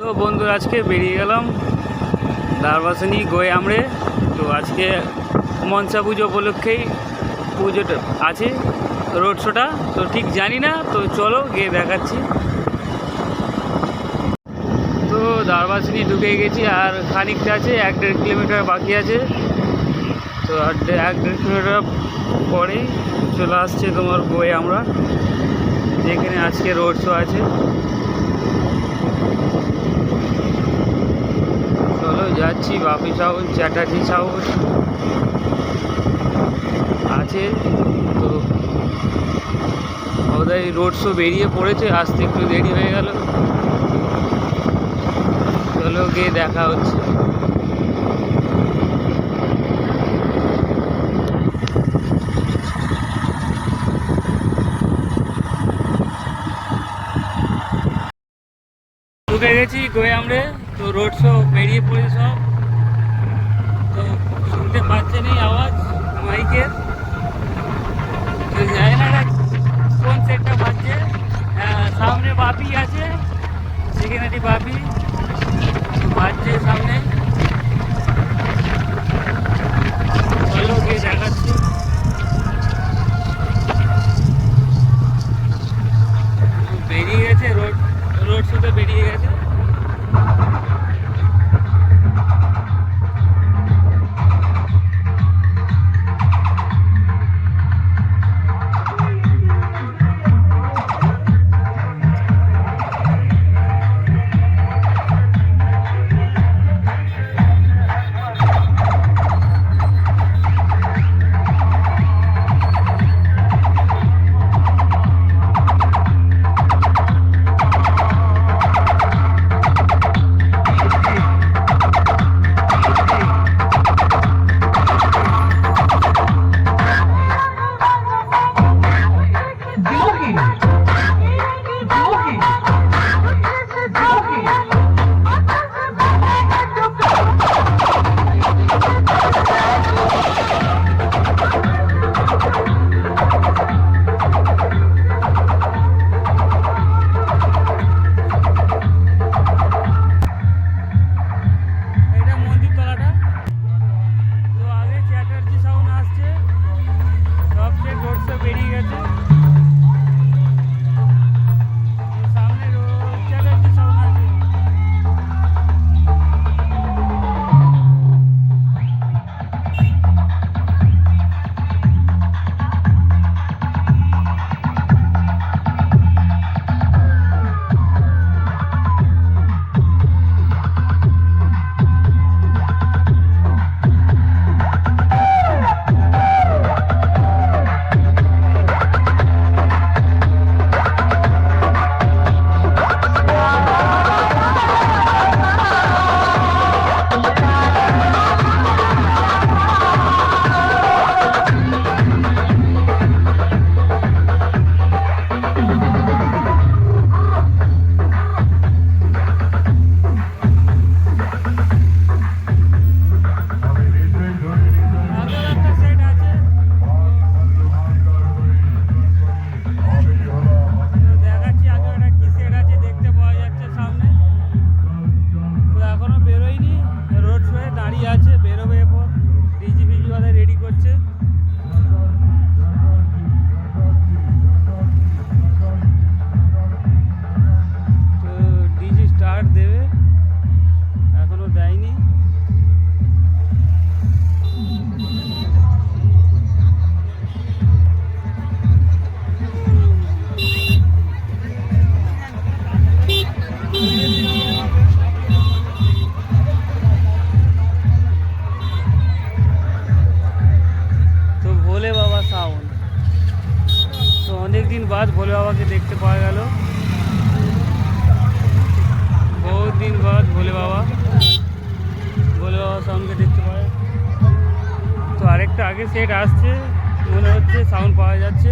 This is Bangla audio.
তো বন্ধু, আজকে বেরিয়ে গেলাম দারবাসানি গয়ে আমরে তো আজকে মনসা পুজো উপলক্ষেই পুজোটা আছে রোড শোটা। তো ঠিক জানি না, তো চলো গিয়ে দেখাচ্ছি। তো দারবাসিনী ঢুকে গেছি, আর খানিকটা আছে, এক দেড় কিলোমিটার বাকি আছে। তো আর এক দেড় কিলোমিটার পরেই চলে আসছে তোমার গয়ে আমরা যেখানে আজকে রোড শো আছে। যাচ্ছি, বাপি সাউন্ড চ্যাটার্জি সাউন্ড আছে। তো ওদের রোড শো বেরিয়ে পড়েছে, আসতে একটু দেরি হয়ে গেল। চলো গিয়ে দেখা হচ্ছে। গেছি গোয়ামরে তো রোড শো বেরিয়ে পড়েছে সব তো শুনতে পাচ্ছেনই আওয়াজ মাইকের তো বাবাকে দেখতে পাওয়া গেল। বহুত দিন বাদ ভোলে বাবা। ভোলে বাবার সাউন্ডকে দেখতে পাওয়া। তো আরেকটা আগে সেট আসছে, মনে হচ্ছে সাউন্ড পাওয়া যাচ্ছে।